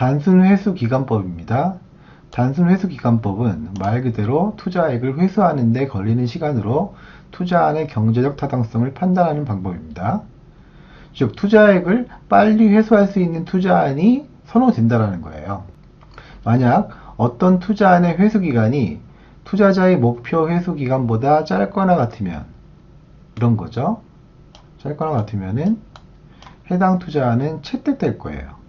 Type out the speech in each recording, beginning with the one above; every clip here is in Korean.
단순 회수 기간법입니다. 단순 회수 기간법은 말 그대로 투자액을 회수하는 데 걸리는 시간으로 투자안의 경제적 타당성을 판단하는 방법입니다. 즉 투자액을 빨리 회수할 수 있는 투자안이 선호된다라는 거예요. 만약 어떤 투자안의 회수 기간이 투자자의 목표 회수 기간보다 짧거나 같으면 이런 거죠. 짧거나 같으면은 해당 투자안은 채택될 거예요.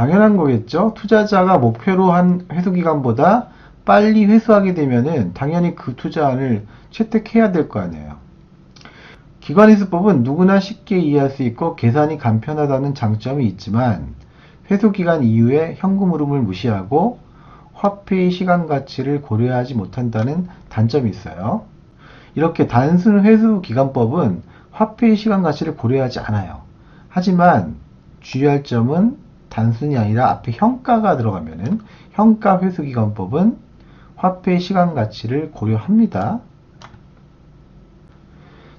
당연한 거겠죠. 투자자가 목표로 한 회수 기간보다 빨리 회수하게 되면은 당연히 그 투자안을 채택해야 될 거 아니에요. 기관회수법은 누구나 쉽게 이해할 수 있고 계산이 간편하다는 장점이 있지만 회수 기간 이후에 현금 흐름을 무시하고 화폐의 시간 가치를 고려하지 못한다는 단점이 있어요. 이렇게 단순 회수 기간법은 화폐의 시간 가치를 고려하지 않아요. 하지만 주의할 점은 단순이 아니라 앞에 형가가 들어가면은 형가 회수 기간법은 화폐의 시간 가치를 고려합니다.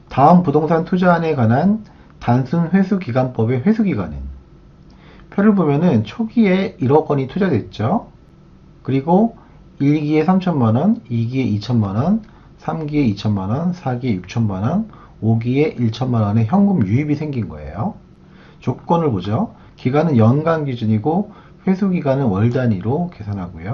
다음 부동산 투자안에 관한 단순 회수 기간법의 회수 기간은 표를 보면은 초기에 1억 원이 투자됐죠. 그리고 1기에 3천만 원, 2기에 2천만 원, 3기에 2천만 원, 4기에 6천만 원, 5기에 1천만 원의 현금 유입이 생긴 거예요. 조건을 보죠. 기간은 연간 기준이고 회수 기간은 월 단위로 계산하고요.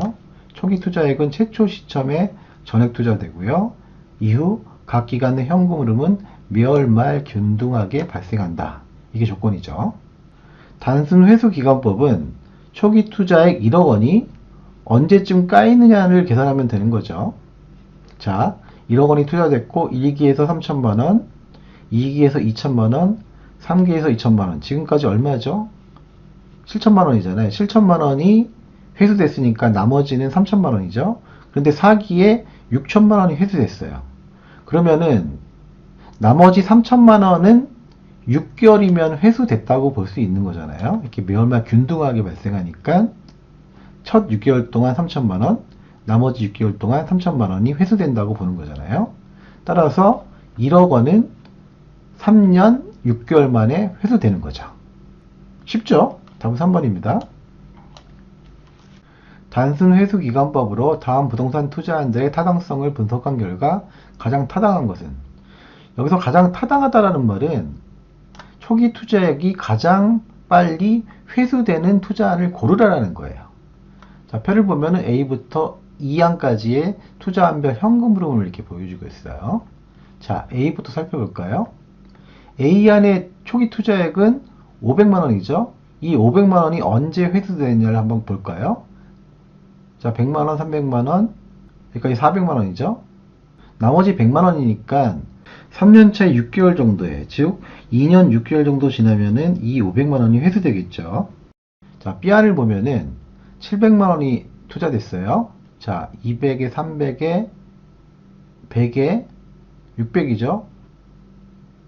초기 투자액은 최초 시점에 전액 투자되고요. 이후 각 기간의 현금 흐름은 매월 말 균등하게 발생한다. 이게 조건이죠. 단순 회수 기간법은 초기 투자액 1억 원이 언제쯤 까이느냐를 계산하면 되는 거죠. 자, 1억 원이 투자됐고 1기에서 3천만 원, 2기에서 2천만 원, 3기에서 2천만 원. 지금까지 얼마죠? 7천만 원이잖아요. 7천만 원이 회수됐으니까 나머지는 3천만 원이죠. 그런데 4기에 6천만 원이 회수됐어요. 그러면은 나머지 3천만 원은 6개월이면 회수됐다고 볼 수 있는 거잖아요. 이렇게 매월말 균등하게 발생하니까 첫 6개월 동안 3천만 원, 나머지 6개월 동안 3천만 원이 회수된다고 보는 거잖아요. 따라서 1억 원은 3년 6개월 만에 회수되는 거죠. 쉽죠? 답은 3번입니다. 단순 회수 기간법으로 다음 부동산 투자안들의 타당성을 분석한 결과 가장 타당한 것은 여기서 가장 타당하다라는 말은 초기 투자액이 가장 빨리 회수되는 투자안을 고르라라는 거예요. 자, 표를 보면은 A부터 E항까지의 투자안별 현금 흐름을 이렇게 보여주고 있어요. 자, A부터 살펴볼까요? A안의 초기 투자액은 500만 원이죠. 이 500만 원이 언제 회수되느냐를 한번 볼까요? 자, 100만 원, 300만 원, 여기까지 400만 원이죠. 나머지 100만 원이니까 3년차 6개월 정도에, 즉 2년 6개월 정도 지나면은 이 500만 원이 회수되겠죠. 자, B안을 보면은 700만 원이 투자됐어요. 자, 200에 300에 100에 600이죠.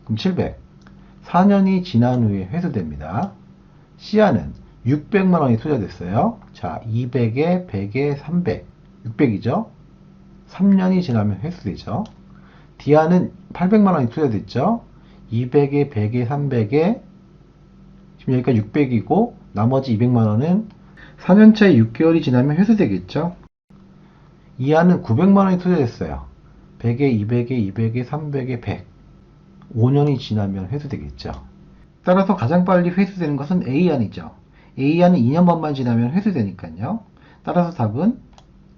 그럼 700. 4년이 지난 후에 회수됩니다. C안은 600만 원이 투자됐어요. 자, 200에 100에 300. 600이죠. 3년이 지나면 회수되죠. D안은 800만 원이 투자됐죠. 200에 100에 300에 지금 여기까지 600이고 나머지 200만 원은 4년차에 6개월이 지나면 회수되겠죠. 이안은 900만 원이 투자됐어요. 100에 200에 200에 300에 100. 5년이 지나면 회수되겠죠. 따라서 가장 빨리 회수되는 것은 A안이죠. A안은 2년 반만 지나면 회수되니까요. 따라서 답은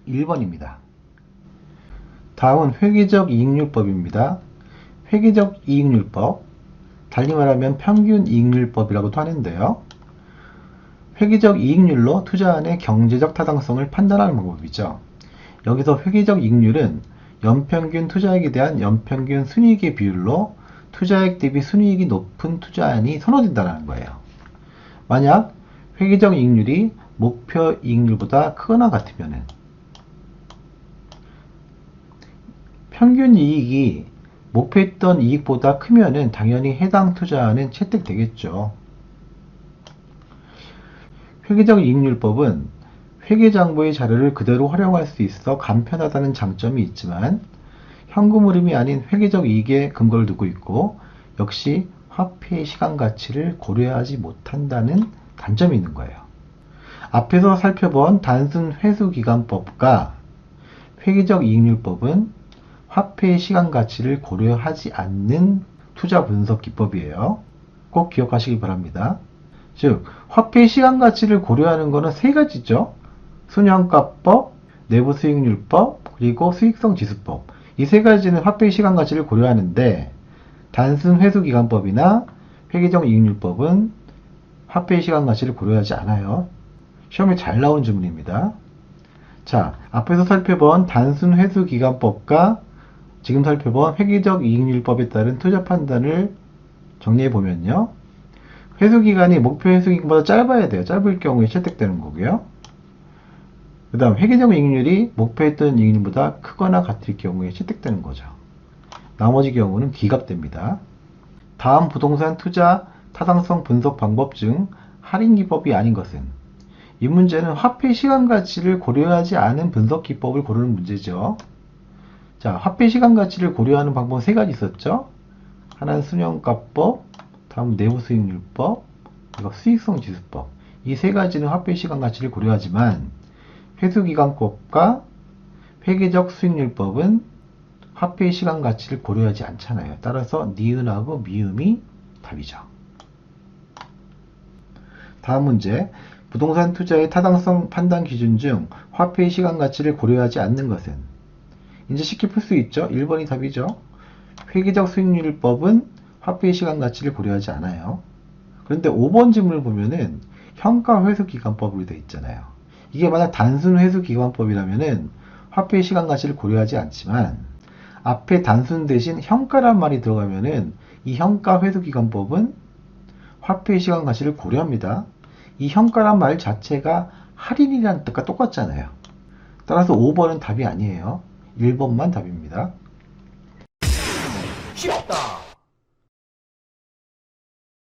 1번입니다. 다음은 회계적 이익률법입니다. 회계적 이익률법, 달리 말하면 평균 이익률법이라고도 하는데요. 회계적 이익률로 투자안의 경제적 타당성을 판단하는 방법이죠. 여기서 회계적 이익률은 연평균 투자액에 대한 연평균 순이익의 비율로 투자액 대비 순이익이 높은 투자안이 선호된다는 거예요. 만약 회계적 이익률이 목표 이익률보다 크거나 같으면 평균 이익이 목표했던 이익보다 크면은 당연히 해당 투자안은 채택되겠죠. 회계적 이익률법은 회계장부의 자료를 그대로 활용할 수 있어 간편하다는 장점이 있지만 현금 흐름이 아닌 회계적 이익에 근거를 두고 있고 역시 화폐의 시간 가치를 고려하지 못한다는 단점이 있는 거예요. 앞에서 살펴본 단순 회수기간법과 획기적 이익률법은 화폐의 시간 가치를 고려하지 않는 투자 분석 기법이에요. 꼭 기억하시기 바랍니다. 즉, 화폐의 시간 가치를 고려하는 것은 세 가지죠. 순환가법, 내부 수익률법, 그리고 수익성 지수법. 이 세 가지는 화폐의 시간 가치를 고려하는데 단순 회수기간법이나 회계적 이익률법은 화폐의 시간 가치를 고려하지 않아요. 시험에 잘 나온 질문입니다. 자, 앞에서 살펴본 단순 회수기간법과 지금 살펴본 회계적 이익률법에 따른 투자 판단을 정리해 보면요. 회수기간이 목표 회수기간보다 짧아야 돼요. 짧을 경우에 채택되는 거고요. 그 다음 회계적 이익률이 목표했던 이익률보다 크거나 같을 경우에 채택되는 거죠. 나머지 경우는 기각됩니다. 다음 부동산 투자 타당성 분석 방법 중 할인 기법이 아닌 것은 이 문제는 화폐 시간 가치를 고려하지 않은 분석 기법을 고르는 문제죠. 자, 화폐 시간 가치를 고려하는 방법은 세 가지 있었죠. 하나는 순환가법, 다음 내부 수익률법, 그리고 수익성 지수법. 이 세 가지는 화폐 시간 가치를 고려하지만 회수기간법과 회계적 수익률법은 화폐의 시간 가치를 고려하지 않잖아요. 따라서 니은하고 미음이 답이죠. 다음 문제. 부동산 투자의 타당성 판단 기준 중 화폐의 시간 가치를 고려하지 않는 것은 이제 쉽게 풀 수 있죠. 1번이 답이죠. 회계적 수익률법은 화폐의 시간 가치를 고려하지 않아요. 그런데 5번 질문을 보면은 현가 회수 기간법으로 되어 있잖아요. 이게 만약 단순 회수 기간법이라면은 화폐의 시간 가치를 고려하지 않지만 앞에 단순 대신 현가란 말이 들어가면은 이 현가 회수 기간법은 화폐의 시간 가치를 고려합니다. 이 현가란 말 자체가 할인이라는 뜻과 똑같잖아요. 따라서 5번은 답이 아니에요. 1번만 답입니다. 쉽다